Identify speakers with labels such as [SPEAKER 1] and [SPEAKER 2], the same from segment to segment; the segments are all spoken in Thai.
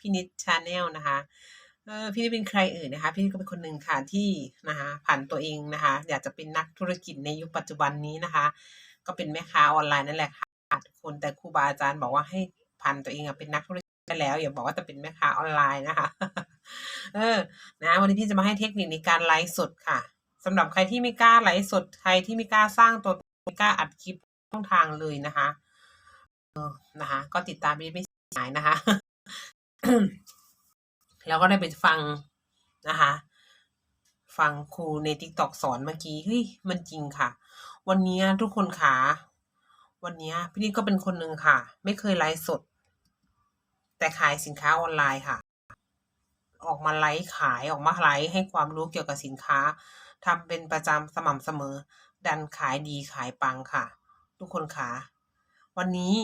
[SPEAKER 1] พี่นิดชาแนลนะคะเออพี่นิดเป็นใครเอ่ยนะคะ พี่นิดก็เป็นคนหนึ่งค่ะที่นะคะผ่านตัวเองนะคะ อยากจะเป็นนักธุรกิจในยุคปัจจุบันนี้นะคะ ก็เป็นแม่ค้าออนไลน์นั่นแหละค่ะทุกคนแต่ครูบาอาจารย์บอกว่าให้ผ่านตัวเองอะเป็นนักธุรกิจได้แล้ว อย่าบอกว่าจะเป็นแม่ค้าออนไลน์นะคะ เออนะวันนี้พี่จะมาให้เทคนิคในการไลฟ์สดค่ะสำหรับใครที่ไม่กล้าไลฟ์สดใครที่ไม่กล้าสร้างตัวไม่กล้าอัดคลิปช่องทางเลยนะคะเออนะคะ ก็ติดตามพี่ไม่เสียหายนะคะ แล้วก็ได้ไปฟังนะคะ ฟังครูในทิกตอกสอนเมื่อกี้เฮ้ยมันจริงค่ะ วันนี้ทุกคนขาวันนี้พี่นี่ก็เป็นคนหนึ่งค่ะ ไม่เคยไลฟ์สด แต่ขายสินค้าออนไลน์ค่ะ ออกมาไลฟ์ขายออกมาไลฟ์ให้ความรู้เกี่ยวกับสินค้าทำเป็นประจำสม่ำเสมอ ดันขายดีขายปังค่ะ ทุกคนขาวันนี้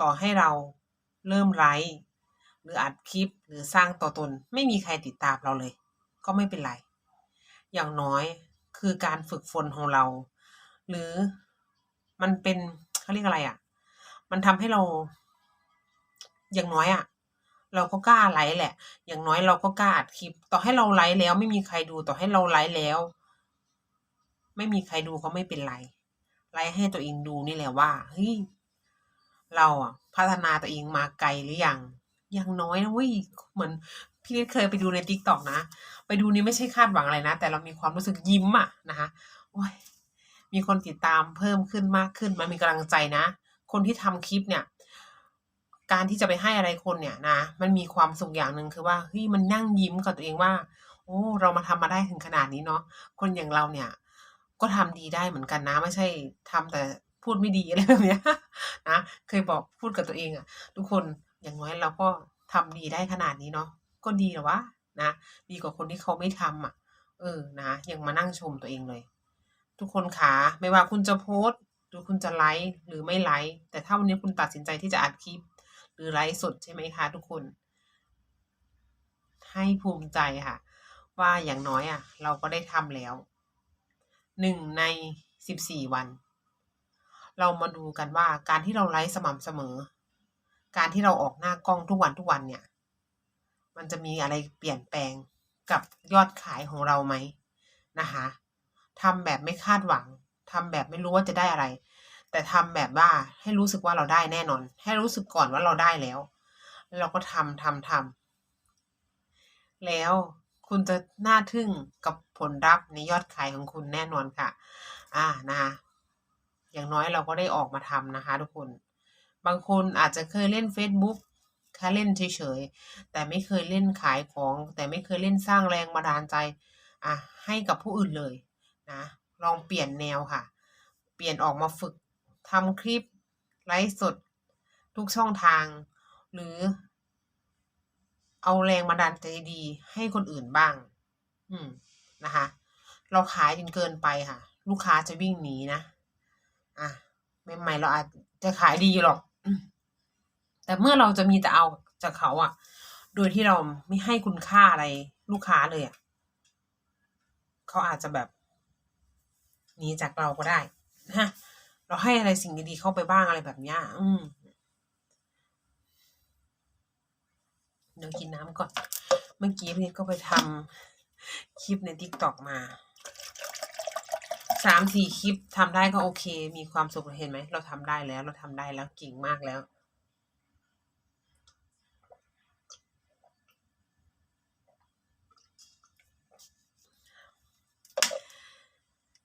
[SPEAKER 1] ต่อให้เราเริ่มไลฟ์ หรืออัดคลิปหรือสร้างตัวตน ไม่มีใครติดตามเราเลย ก็ไม่เป็นไร อย่างน้อยคือการฝึกฝนของเรา หรือมันเป็นเขาเรียกอะไรอะ่ะ มันทำให้เรา อย่างน้อยอะ่ะ เราก็กล้าไลฟ์แหละ อย่างน้อยเราก็กล้าอัดคลิป ต่อให้เราไลฟ์แล้ว ไม่มีใครดูต่อให้เราไลฟ์แล้ว ไม่มีใครดูก็ไม่เป็นไรไลฟ์ให้ตัวเองดูนี่แหละว่าเฮ้ยเราอะ พัฒนาตัวเองมาไกลหรือยัง ยังน้อยนะเว้ยเหมือนพี่นิดเคยไปดูในทิกตอกนะ ไปดูนี่ไม่ใช่คาดหวังอะไรนะ แต่เรามีความรู้สึกยิ้มอะนะคะโอ้ยมีคนติดตามเพิ่มขึ้นมากขึ้น มันมีกำลังใจนะ คนที่ทำคลิปเนี่ย การที่จะไปให้อะไรคนเนี่ยนะ มันมีความสุขอย่างหนึ่งคือว่าเฮ้ยมันนั่งยิ้มกับตัวเองว่า โอ้เรามาทำมาได้ถึงขนาดนี้เนาะคนอย่างเราเนี่ย ก็ทำดีได้เหมือนกันนะ ไม่ใช่ทำแต่พูดไม่ดีอะไรแบบเนี้ยนะเคยบอกพูดกับตัวเองอะทุกคน อย่างน้อยเราก็ทำดีได้ขนาดนี้เนาะก็ดีแล้วะนะดีกว่าคนที่เขาไม่ทำอะ เออนะยังมานั่งชมตัวเองเลย ทุกคนขาไม่ว่าคุณจะโพสต์หรือคุณจะไลฟ์หรือไม่ไลฟ์แต่ถ้าวันนี้คุณตัดสินใจที่จะอัดคลิป หรือไลฟ์สดใช่ไหมคะทุกคน ให้ภูมิใจค่ะ ว่าอย่างน้อยอะ เราก็ได้ทำแล้วหนึ่งในสิบสี่วัน เรามาดูกันว่าการที่เราไลฟ์สม่ำเสมอ การที่เราออกหน้ากล้องทุกวันทุกวันเนี่ย มันจะมีอะไรเปลี่ยนแปลงกับยอดขายของเราไหมนะคะทำแบบไม่คาดหวังทำแบบไม่รู้ว่าจะได้อะไร แต่ทำแบบว่าให้รู้สึกว่าเราได้แน่นอน ให้รู้สึกก่อนว่าเราได้แล้วเราก็ทำทำทำแล้วคุณจะน่าทึ่งกับผลลัพธ์ในยอดขายของคุณแน่นอนค่ะ อ่านะคะอย่างน้อยเราก็ได้ออกมาทำนะคะ ทุกคน บางคนอาจจะเคยเล่น Facebook แค่เล่นเฉยๆ แต่ไม่เคยเล่นขายของ แต่ไม่เคยเล่นสร้างแรงบันดาลใจอะให้กับผู้อื่นเลยนะลองเปลี่ยนแนวค่ะ เปลี่ยนออกมาฝึกทำคลิปไลฟ์สดทุกช่องทาง หรือ เอาแรงบันดาลใจดีให้คนอื่นบ้าง อืมนะคะ เราขายจนเกินไปค่ะ ลูกค้าจะวิ่งหนีนะอะใหม่ๆเราอาจจะขายดีหรอก แต่เมื่อเราจะมีแต่เอาจากเขาอะโดยที่เราไม่ให้คุณค่าอะไรลูกค้าเลยอะเขาอาจจะแบบหนีจากเราก็ได้นะเราให้อะไรสิ่งดีๆเข้าไปบ้างอะไรแบบเนี้ยอืมเดี๋ยวกินน้ำก่อน เมื่อกี้พี่ก็ไปทำคลิปในทิกตอกมา สามสี่คลิปทำได้ก็โอเค มีความสุขเห็นไหม เราทำได้แล้ว เราทำได้แล้วเก่งมากแล้ว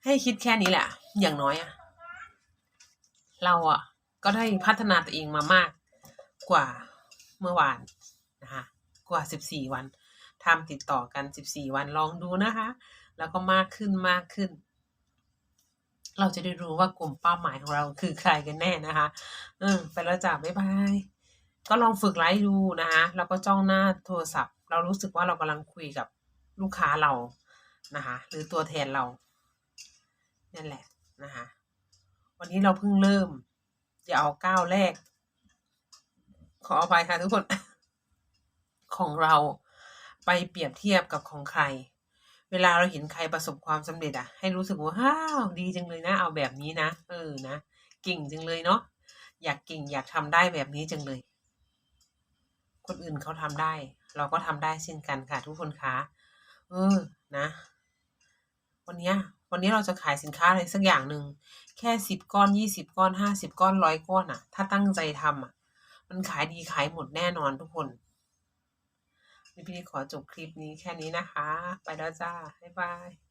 [SPEAKER 1] ให้คิดแค่นี้แหละ อย่างน้อยอะเราอะก็ได้พัฒนาตัวเองมามากกว่าเมื่อวานนะคะกว่าสิบสี่วันทำติดต่อกันสิบสี่วันลองดูนะคะ แล้วก็มากขึ้นมากขึ้น เราจะได้รู้ว่ากลุ่มเป้าหมายของเราคือใครกันแน่นะคะ เออไปแล้วจ้าบ๊ายบาย ก็ลองฝึกไลฟ์ดูนะคะแล้วก็จ้องหน้าโทรศัพท์ เรารู้สึกว่าเรากำลังคุยกับลูกค้าเรานะคะหรือตัวแทนเรานั่นแหละนะคะวันนี้เราเพิ่งเริ่มจะเอาก้าวแรก ขออภัยค่ะทุกคน ของเราไปเปรียบเทียบกับของใคร เวลาเราเห็นใครประสบความสำเร็จอะให้รู้สึกว่าว้าวดีจังเลยนะ เอาแบบนี้นะเออนะเก่งจังเลยเนาะอยากเก่งอยากทำได้แบบนี้จังเลย คนอื่นเขาทำได้ เราก็ทำได้เช่นกันค่ะ ทุกคนคะเออนะ วันเนี้ยวันนี้เราจะขายสินค้าอะไรสักอย่างหนึ่งแค่สิบก้อนยี่สิบก้อนห้าสิบก้อนร้อยก้อนอะถ้าตั้งใจทำอะมันขายดีขายหมดแน่นอนทุกคน นี่พี่ขอจบคลิปนี้แค่นี้นะคะ ไปแล้วจ้า บ๊ายบาย